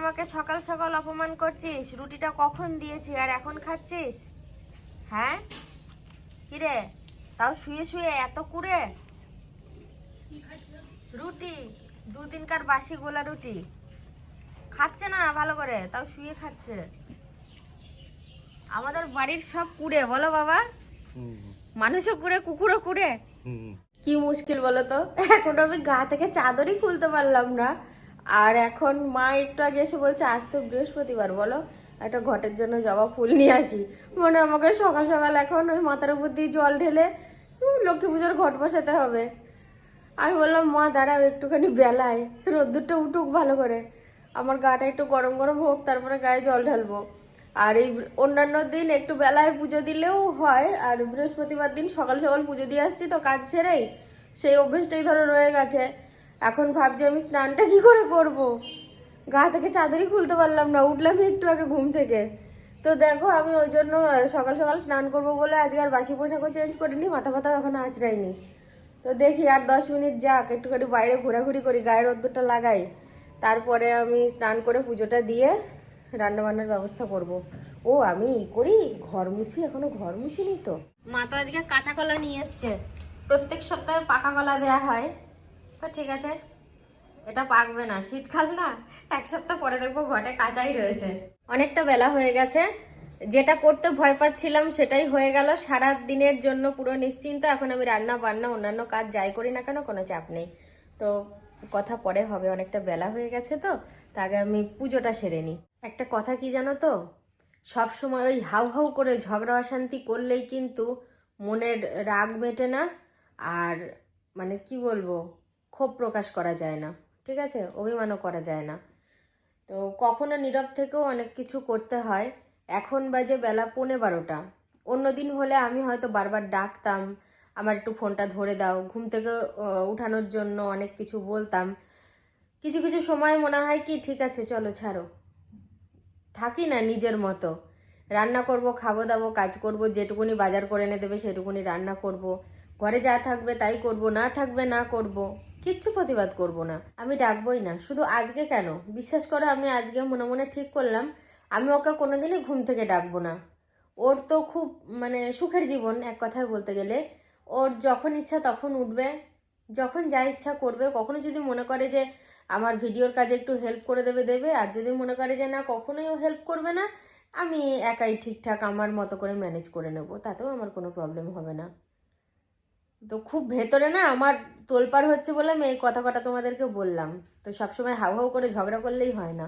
আমাকে সকাল সকাল অপমান করছিস? রুটিটা কখন দিয়েছি আর এখন খাচ্ছিস? হ্যাঁ? কিরে? তাও শুয়ে শুয়ে এত কুড়ে? রুটি দুদিনকার বাসি গোলা রুটি। খাচ্ছে না ভালো করে? তাও শুয়ে খাচ্ছে। আমাদের বাড়ির সব কুড়ে বলো বাবা। মানুষও কুড়ে কুকুরও কুড়ে। কি মুশকিল বলো তো? এখন আমি গা থেকে চাদরই খুলতে পারলাম না। আর এখন মা একটু আগে এসে বলছে, আজ তো বৃহস্পতিবার, বলো। একটা ঘটের জন্য জবা ফুল নিয়ে আসি। মনে আমাকে সকাল সকাল এখন ওই মাথার উপর দিয়ে জল ঢেলে লক্ষ্মী পুজোর ঘট বসাতে হবে। আমি বললাম, মা, দাঁড়াও, একটুখানি বেলায়। রোদ্দুরটা উঠুক ভালো করে। আমার গাটা একটু গরম গরম হোক, তারপরে গায়ে জল ঢালবো। আর এই অন্যান্য দিন একটু বেলায় পুজো দিলেও হয়, আর বৃহস্পতিবার দিন সকাল সকাল পুজো দিয়ে আসছি, তো কাজ সেরেই। সেই অভ্যেসটাই ধরো রয়ে গেছে। এখন ভাবছি আমি স্নানটা কি করে করব। গা থেকে চাদরই খুলতে পারলাম না, উঠলাম একটু আগে ঘুম থেকে। তো দেখো, আমি ওই জন্য সকাল সকাল স্নান করব বলে আজকে আর বাসি পোশাকও চেঞ্জ করিনি, মাথা ফাথা এখনও আঁচড়াইনি। তো দেখি আর দশ মিনিট যাক, একটুখানি বাইরে ঘোরাঘুরি করি, গায়ের রোদ্দুরটা লাগাই। তারপরে আমি স্নান করে পুজোটা দিয়ে রান্নাবান্নার ব্যবস্থা করব। ও, আমি ই করি, ঘর মুছি, এখনও ঘর মুছিনি তো। মা তো আজকে কাঁচা কলা নিয়ে এসছে। প্রত্যেক সপ্তাহে পাকা কলা দেওয়া হয়। তো ঠিক আছে। এটা পাকবে না, শীতকাল না। এক সপ্তাহ পরে দেখব ঘটে কাঁচাই রয়েছে। অনেকটা বেলা হয়ে গেছে। যেটা করতে ভয় পাচ্ছিলাম সেটাই হয়ে গেল। সারা দিনের জন্য পুরো নিশ্চিন্ত। এখন আমি রান্না বান্না, অন্যান্য কাজ যাই করি না কেন, কোনো চাপ নেই। তো কথা পরে হবে, অনেকটা বেলা হয়ে গেছে তো, তা আগে আমি পুজোটা সেরে নিই। একটা কথা কি জানো তো? সব সময় ওই হাউ হাউ করে ঝগড়া অশান্তি করলেই কিন্তু মনের রাগ মেটে না। আর মানে কি বলব? ক্ষোভ প্রকাশ করা যায় না, ঠিক আছে? অভিমানও করা যায় না। তো কখনো নীরব থেকেও অনেক কিছু করতে হয়। এখন বাজে বেলা পৌনে বারোটা। অন্যদিন হলে আমি হয়তো বারবার ডাকতাম, আমার একটু ফোনটা ধরে দাও, ঘুম থেকে উঠানোর জন্য অনেক কিছু বলতাম। কিছু কিছু সময় মনে হয় কি, ঠিক আছে, চলো, ছাড়ো। থাকি না নিজের মতো। রান্না করব, খাব দাবো, কাজ করব, যেটুকুনি বাজার করে এনে দেবে, সেটুকুনি রান্না করব। ঘরে যা থাকবে তাই করব, না থাকবে না করব, কিচ্ছু প্রতিবাদ করব না। আমি ডাকবই না, শুধু আজকে কেন? বিশ্বাস করো, আমি আজকে মনে মনে ঠিক করলাম, আমি ওকে কোনোদিনই ঘুম থেকে ডাকবো না। ওর তো খুব মানে সুখের জীবন, এক কথায় বলতে গেলে। ওর যখন ইচ্ছা তখন উঠবে, যখন যা ইচ্ছা করবে। কখনো যদি মনে করে যে আমার ভিডিওর কাজে একটু হেল্প করে দেবে দেবে। আর যদি মনে করে যে না, কখনোই ও হেল্প করবে না, আমি একাই ঠিকঠাক আমার মতো করে ম্যানেজ করে নেব। তাতেও আমার কোনো প্রবলেম হবে না। তো খুব ভেতরে না আমার তোলপাড় হচ্ছে বলে আমি এই কথা কটা তোমাদেরকে বললাম। তো সবসময় হাউ হাউ করে ঝগড়া করলেই হয় না।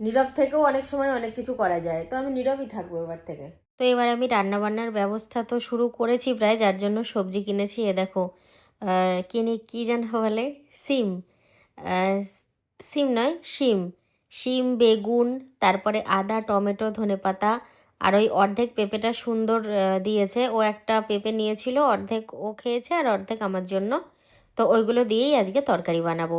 নীরব থেকেও অনেক সময় অনেক কিছু করা যায়। তো আমি নীরবই থাকব এবার থেকে। তো এবার আমি রান্না বান্নার ব্যবস্থা তো শুরু করেছি প্রায়, যার জন্য সবজি কিনেছি, এ দেখো। কিনে কী যেন বলে? সিম। সিম নয়, শিম। শিম, বেগুন, তারপরে আদা, টমেটো, ধনেপাতা আর ওই অর্ধেক পেঁপেটা সুন্দর দিয়েছে। ও একটা পেঁপে নিয়েছিল, অর্ধেক ও খেয়েছে আর অর্ধেক আমার জন্য। তো ওইগুলো দিয়েই আজকে তরকারি বানাবো।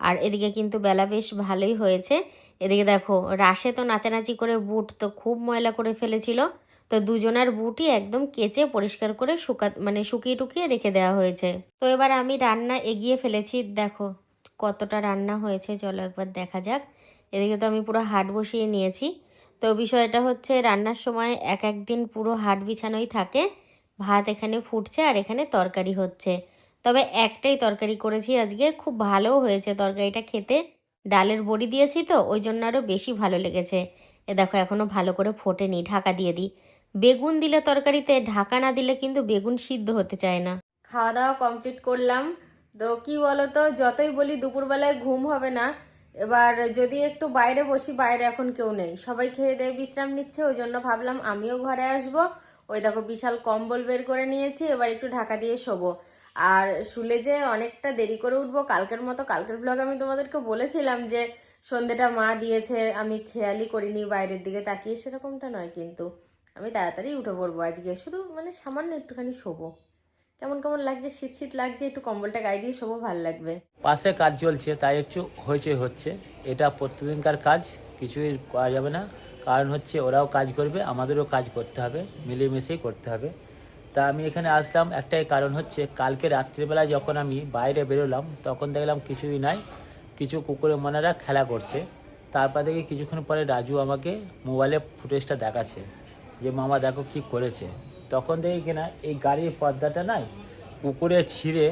আর এদিকে কিন্তু বেলা বেশ ভালোই হয়েছে। এদিকে দেখো, রাশে তো নাচানাচি করে বুট তো খুব ময়লা করে ফেলেছিল। তো দুজনার বুটই একদম কেচে পরিষ্কার করে শুকা মানে শুকিয়ে টুকিয়ে রেখে দেওয়া হয়েছে। তো এবার আমি রান্না এগিয়ে ফেলেছি। দেখো, কতটা রান্না হয়েছে, চলো একবার দেখা যাক। এদিকে তো আমি পুরো হাট বসিয়ে নিয়েছি। তো বিষয়টা হচ্ছে রান্নার সময় এক এক দিন পুরো হাট বিছানোই থাকে। ভাত এখানে ফুটছে আর এখানে তরকারি হচ্ছে। তবে একটাই তরকারি করেছি আজকে, খুব ভালোও হয়েছে তরকারিটা খেতে। ডালের বড়ি দিয়েছি তো, ওই জন্য আরও বেশি ভালো লেগেছে। এ দেখো এখনও ভালো করে ফোটেনি, ঢাকা দিয়ে দিই। বেগুন দিলে তরকারিতে, ঢাকা না দিলে কিন্তু বেগুন সিদ্ধ হতে চায় না। খাওয়া দাওয়া কমপ্লিট করলাম। তো কী বলো তো যতই বলি দুপুরবেলায় ঘুম হবে না এবার যদি একটু বাইরে বসি, বাইরে এখন কেউ নেই। সবাই খেয়ে দিয়ে বিশ্রাম নিচ্ছে, ওই জন্য ভাবলাম আমিও ঘরে আসব। ওই দেখো বিশাল কম্বল বের করে নিয়েছি, এবার একটু ঢাকা দিয়ে শোবো। আর শুলে যে অনেকটা দেরি করে উঠবো, কালকের মতো, কালকের ব্লগ আমি তোমাদেরকে বলেছিলাম যে সন্ধেটা মা দিয়েছে, আমি খেয়ালই করিনি বাইরের দিকে তাকিয়ে, সেরকমটা নয় কিন্তু। আমি তাড়াতাড়ি উঠে পড়ব আজকে, শুধু মানে সামান্য একটুখানি শোবো। কেমন কেমন লাগছে? শীত শীত লাগছে, একটু কম্বলটা গায়ে দিয়ে শোবো, ভালো লাগবে। পাশে কাজ চলছে, তাই একটু হইচই হচ্ছে। এটা প্রতিদিনকার কাজ, কিছুই করা যাবে না। কারণ হচ্ছে ওরাও কাজ করবে, আমাদেরও কাজ করতে হবে, মিলেমিশেই করতে হবে। তা আমি এখানে আসলাম, একটাই কারণ হচ্ছে কালকে রাত্রিবেলা যখন আমি বাইরে বেরোলাম, তখন দেখলাম কিছুই নাই। কিছু কুকুরের মনেরা খেলা করছে। তারপর দেখি কিছুক্ষণ পরে রাজু আমাকে মোবাইলে ফুটেজটা দেখাচ্ছে। যে, মামা, দেখো কি করেছে। তখন দেখি কিনা, এই গাড়ির পর্দাটা নাই পুকুরে ছিঁড়ে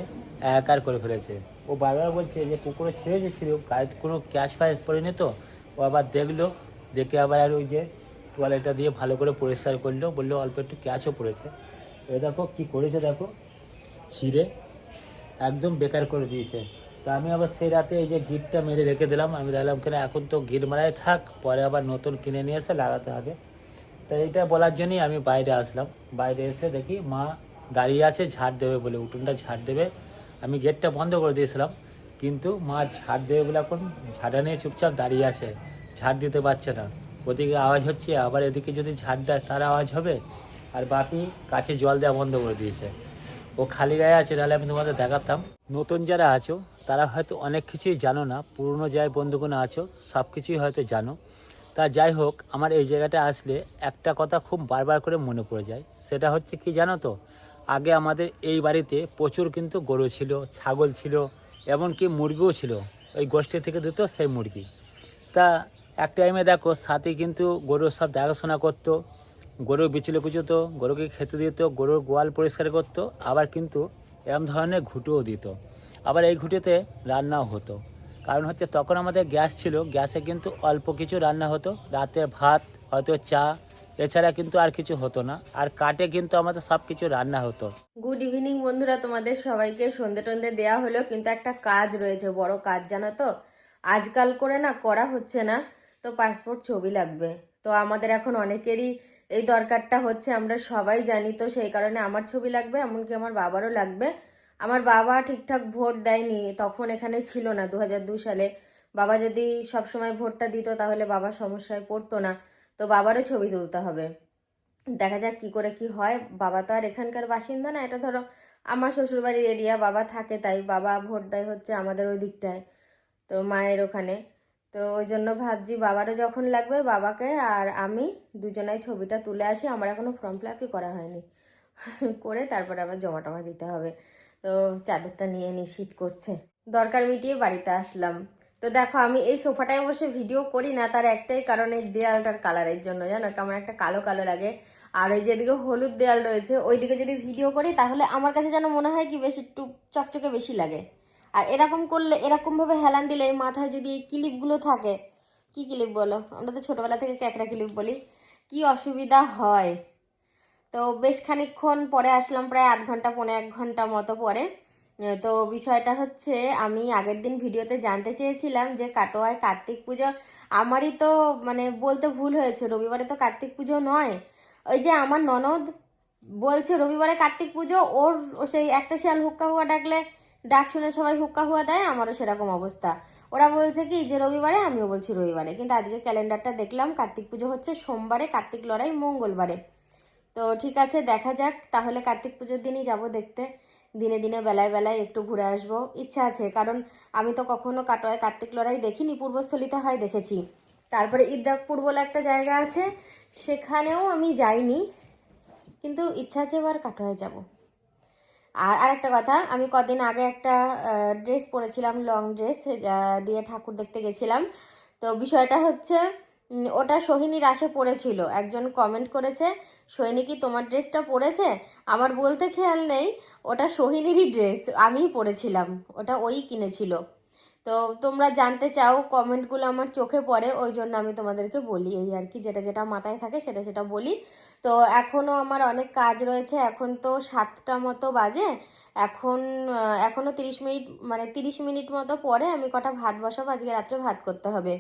একার করে ফেলেছে। ও বারবার বলছে যে পুকুরে ছিঁড়েছে ছিল গাড়িতে কোনো ক্যাচ ফাইজ পড়েনি তো? ও আবার দেখল, দেখে আবার আর ওই যে টয়লেটটা দিয়ে ভালো করে পরিষ্কার করল, বলল অল্প একটু ক্যাচও পড়েছে। এ দেখো কী করেছে দেখো, ছিঁড়ে একদম বেকার করে দিয়েছে। তো আমি আবার সেই রাতে এই যে গিটটা মেরে রেখে দিলাম, আমি দেখলাম কেন, এখন তো গিট মারাই থাক, পরে আবার নতুন কিনে নিয়ে এসে লাগাতে হবে। তো এইটা বলার জন্যই আমি বাইরে আসলাম। বাইরে এসে দেখি মা দাঁড়িয়ে আছে, ঝাড় দেবে বলে, উঠোনটা ঝাড় দেবে। আমি গেটটা বন্ধ করে দিয়েছিলাম, কিন্তু মা ঝাড় দেবে বলে এখন ঝাড়া নিয়ে চুপচাপ দাঁড়িয়ে আছে, ঝাড় দিতে পারছে না। ওদিকে আওয়াজ হচ্ছে, আবার এদিকে যদি ঝাড় দেয় তার আওয়াজ হবে? আর বাকি কাছে জল দেওয়া বন্ধ করে দিয়েছে। ও খালি গায়ে আছে, নাহলে আমি তোমাদের দেখাতাম। নতুন যারা আছো, তারা হয়তো অনেক কিছুই জানো না, পুরনো যাই বন্ধুগুলো আছো সব কিছুই হয়তো জানো। তা যাই হোক, আমার এই জায়গাটা আসলে একটা কথা খুব বারবার করে মনে পড়ে যায়। সেটা হচ্ছে কি জানো তো? আগে আমাদের এই বাড়িতে প্রচুর কিন্তু গরু ছিল, ছাগল ছিল, এমনকি মুরগিও ছিল। ওই গোষ্ঠী থেকে দিত সেই মুরগি। তা এক টাইমে দেখো, সাথে কিন্তু গরু সব দেখাশোনা করতো, গরু বিচলে কুচোতো, গরুকে খেতে দিত, গরুর গোয়াল পরিষ্কার করতো, আবার কিন্তু এরম ধরনের ঘুঁটোও দিত। আবার এই ঘুঁটেতে রান্নাও হতো। কারণ হচ্ছে তখন আমাদের গ্যাস ছিল, গ্যাসে কিন্তু অল্প কিছু রান্না হতো। রাতের ভাত, হয়তো চা, এছাড়া কিন্তু আর কিছু হতো না। আর কাটে কিন্তু আমাদের সব কিছু রান্না হতো। গুড ইভিনিং বন্ধুরা, তোমাদের সবাইকে সন্ধে টন্ধে দেওয়া হলো, কিন্তু একটা কাজ রয়েছে, বড় কাজ, জানো তো? আজকাল করে না করা হচ্ছে না, তো পাসপোর্ট ছবি লাগবে। তো আমাদের এখন অনেকেরই এই দরকারটা হচ্ছে, আমরা সবাই জানি, তো সেই কারণে আমার ছবি লাগবে, এমনকি আমার বাবারও লাগবে। আমার বাবা ঠিকঠাক ভোট দেয়নি, তখন এখানে ছিল না দু সালে। বাবা যদি সব সময় ভোটটা দিত, তাহলে বাবা সমস্যায় পড়তো না। তো বাবারও ছবি তুলতে হবে। দেখা যাক কি করে কি হয়। বাবা তো আর এখানকার বাসিন্দা না, এটা ধরো আমার শ্বশুরবাড়ির এরিয়া বাবা থাকে তাই বাবা ভোট দেয় হচ্ছে আমাদের ওই দিকটায়, তো মায়ের ওখানে। তো ওই জন্য ভাবছি বাবারও যখন লাগবে বাবাকে আর আমি দুজনাই ছবিটা তুলে আসি, আমার এখনও ফর্ম ফিল আপই করা হয়নি। করে তারপরে আবার জমা টমা দিতে হবে। তো চাদরটা নিয়ে নিই শীত করছে। দরকার মিটিয়ে বাড়িতে আসলাম। তো দেখো, আমি এই সোফাটায় বসে ভিডিও করি না, তার একটাই কারণ এই দেয়ালটার কালারের জন্য। জানো, কেমন একটা কালো কালো লাগে। আর এই যেদিকে হলুদ দেয়াল রয়েছে, ওইদিকে যদি ভিডিও করি, তাহলে আমার কাছে যেন মনে হয় কি, বেশি একটু চকচকে বেশি লাগে। আর এরকম করলে এরকম ভাবে হেলান দিলে মাথায় যদি এই ক্লিপগুলো থাকে, কি ক্লিপ বলো? আমরা তো ছোটবেলা থেকে ক্যাকড়া ক্লিপ বলি। কি অসুবিধা হয়? তো বেশ খানিকক্ষণ পরে আসলাম প্রায় আধ ঘণ্টা, পৌনে এক ঘণ্টা মতো পরে। তো বিষয়টা হচ্ছে আমি আগের দিন ভিডিওতে জানতে চেয়েছিলাম যে কাটোয়ায় কার্তিক পুজো, আমারই তো মানে বলতে ভুল হয়েছে, রবিবারে তো কার্তিক পুজো নয়। ওই যে আমার ননদ বলছে রবিবারে কার্তিক পুজো, ওর সেই একটা শিয়াল হুক্কা হুয়া ডাকলে ডাক শুনে সবাই হুক্কা হুয়া দেয়, আমারও সেরকম অবস্থা। ওরা বলছে কি, যে রবিবারে, আমিও বলছি রবিবারে। কিন্তু আজকে ক্যালেন্ডারটা দেখলাম, কার্তিক পুজো হচ্ছে সোমবারে, কার্তিক লড়াই মঙ্গলবারে। তো ঠিক আছে, দেখা যাক। তাহলে কার্তিক পুজোর দিনই যাব দেখতে। দিনে দিনে, বেলায় বেলায় একটু ঘুরে আসব। ইচ্ছা আছে, কারণ আমি তো কখনো কাটোয়ায় কার্তিক লড়াই দেখিনি, পূর্বস্থলিতে হয় দেখেছি। তারপরে ঈদরাগপুর বলে একটা জায়গা আছে, সেখানেও আমি যাইনি। কিন্তু ইচ্ছা আছে এবার কাটোয়ায় যাব। আর আরেকটা কথা, আমি কদিন আগে একটা ড্রেস পরেছিলাম, লং ড্রেস দিয়ে ঠাকুর দেখতে গেছিলাম। তো বিষয়টা হচ্ছে ওটা সোহিনীর আসে পড়েছিল। একজন কমেন্ট করেছে সোহিনী কি তোমার ড্রেসটা পরেছে আমার বলতে খেয়াল নেই ওটা সোহিনীরই ড্রেস আমিই পরেছিলাম ওটা ওই কিনেছিল। তো তোমরা জানতে চাও কমেন্টগুলো আমার চোখে পড়ে ওই জন্য আমি তোমাদেরকে বলি এই আর কি যেটা যেটা মাথায় থাকে সেটা সেটা বলি। তো এখনও আমার অনেক কাজ রয়েছে এখন তো সাতটা মতো বাজে এখন আহ, এখনও তিরিশ মিনিট মানে তিরিশ মিনিট মতো পরে আমি কটা ভাত বসাবো আজকে রাত্রে ভাত করতে হবে।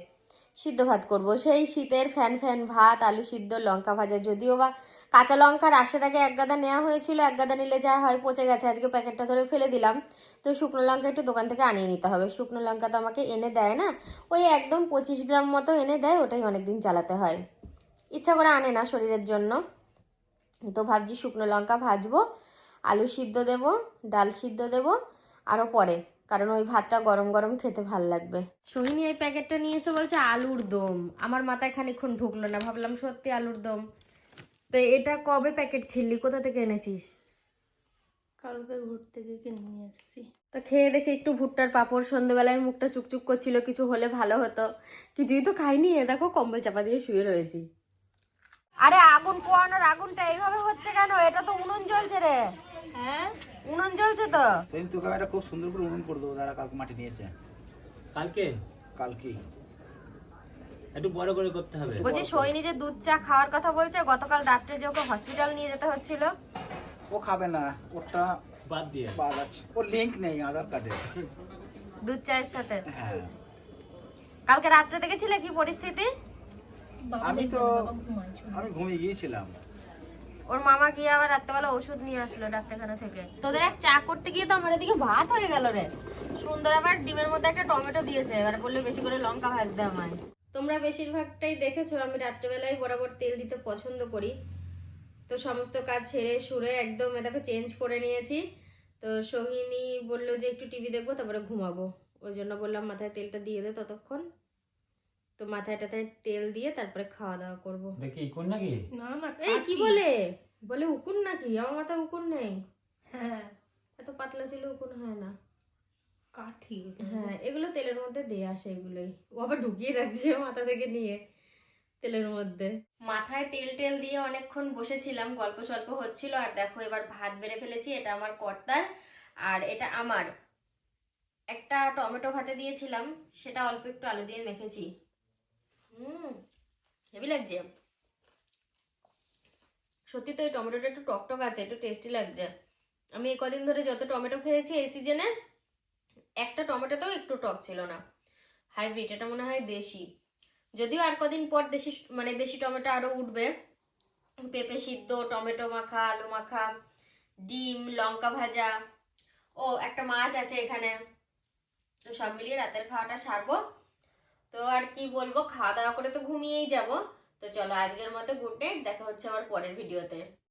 সিদ্ধ ভাত করব। সেই শীতের ফ্যান ফ্যান ভাত, আলু সিদ্ধ, লঙ্কা ভাজা। যদিও বা কাঁচা লঙ্কার আসার আগে এক গাদা নেওয়া হয়েছিল, এক গাদা নিলে যা হয় পচে গেছে। আজকে প্যাকেটটা ধরে ফেলে দিলাম। তো শুকনো লঙ্কা একটু দোকান থেকে আনিয়ে নিতে হবে। শুকনো লঙ্কা তো আমাকে এনে দেয় না। ওই একদম পঁচিশ গ্রাম মতো এনে দেয়, ওটাই অনেকদিন চালাতে হয়। ইচ্ছা করে আনে না শরীরের জন্য। তো ভাবছি শুকনো লঙ্কা ভাজবো, আলু সিদ্ধ দেব, ডাল সিদ্ধ দেব, আরও পরে। কারণ ওই ভাতটা গরম গরম খেতে ভালো লাগবে। সোহিনী এই প্যাকেটটা নিয়ে এসে বলছে আলুর দম। আমার মাথায় খানিক্ষণ ঢুকলো না ভাবলাম সত্যি আলুর দম? তো এটা কবে প্যাকেট ছিললি কোথা থেকে এনেছিস? কালকে ঘুরতে গিয়ে কিনে নিয়ে এসেছি তো খেয়ে দেখে একটু ভুট্টার পাঁপড়। সন্ধেবেলায় মুখটা চুকচুক করছিল কিছু হলে ভালো হতো। কিছুই তো খাইনি এ দেখো কম্বল চাপা দিয়ে শুয়ে রয়েছি। আরে আগুন পোয়ানোর আগুনটা এইভাবে হচ্ছে কেন? এটা তো উনুন জ্বলছে রে। হ্যাঁ? উনুন জ্বলছে তো। সেদিন তোকে আমি একটা খুব সুন্দর করে উনুন করে দেবো তারা কালকে মাটি নিয়েছে। কালকে? কালকে। একটু বড় করে করতে হবে। বলছি সৈনি যে দুধ চা খাওয়ার কথা বলছে গতকাল রাত্রে যে ওকে হসপিটাল নিয়ে যেতে হচ্ছিল। ও খাবে না ওটা বাদ দিয়ে। বাদ আছে। ওর লিঙ্ক নেই আধার কার্ডে দুধ চায়ের সাথে? হ্যাঁ। কালকে রাত্রে দেখেছিলে কি পরিস্থিতি? আমি তো আমি ঘুমিয়ে গিয়েছিলাম। ওর মামা গিয়ে আবার রাত্রেবেলা ওষুধ নিয়ে আসলো ডাক্তারখানা থেকে। তোদের এক চা করতে গিয়ে তো আমার এদিকে ভাত হয়ে গেল রে। সুন্দর আবার ডিমের মধ্যে একটা টমেটো দিয়েছে এবার বললে বেশি করে লঙ্কা ভাজতে আমায়। তোমরা বেশিরভাগটাই দেখেছ আমি রাত্রেবেলায় বরাবর তেল দিতে পছন্দ করি। তো সমস্ত কাজ সেরে সুরে একদম এটাকে চেঞ্জ করে নিয়েছি। তো সোহিনী বলল যে একটু টিভি দেখব তারপরে ঘুমাবো। ওই জন্য বললাম মাথায় তেলটা দিয়ে দে ততক্ষণ। তো মাথায় টাথায় তেল দিয়ে তারপরে খাওয়া দাওয়া করব। কি কোন নাকি? এই কি বলে? বলে উকুন নাকি? আমার মাথায় উকুন নেই। হ্যাঁ। এত পাতলা ছিল উকুন হয় না। কাঠি হ্যাঁ এগুলো তেলের মধ্যে দিয়ে আসে এগুলোই। ও আবার ঢুকিয়ে রাখছে মাথা থেকে নিয়ে তেলের মধ্যে। মাথায় তেল টেল দিয়ে অনেকক্ষণ বসেছিলাম গল্প সল্প হচ্ছিল আর দেখো এবার ভাত বেড়ে ফেলেছি এটা আমার কর্তার আর এটা আমার। একটা টমেটো ভাতে দিয়েছিলাম সেটা অল্প একটু আলু দিয়ে মেখেছি। হেভি লাগছে। সত্যি তো এই টমেটোটা একটু টকটক আছে, একটু টেস্টি লাগছে। আমি এই কদিন ধরে যত টমেটো খেয়েছি এই সিজনে একটা টমেটোতেও একটু টক ছিল না। হাইব্রিড এটা মনে হয় দেশি। যদিও আর কদিন পর দেশি মানে দেশি টমেটো আরও উঠবে। পেঁপে সিদ্ধ, টমেটো মাখা, আলু মাখা, ডিম, লঙ্কা ভাজা। ও, একটা মাছ আছে এখানে। তো সব মিলিয়ে রাতের খাওয়াটা সারবো। তো আর কি বলব, খাওয়া দাওয়া করে তো ঘুমিয়েই যাব। তো চলো আজকের মতো গুড নাইট দেখা হচ্ছে আমার পরের ভিডিওতে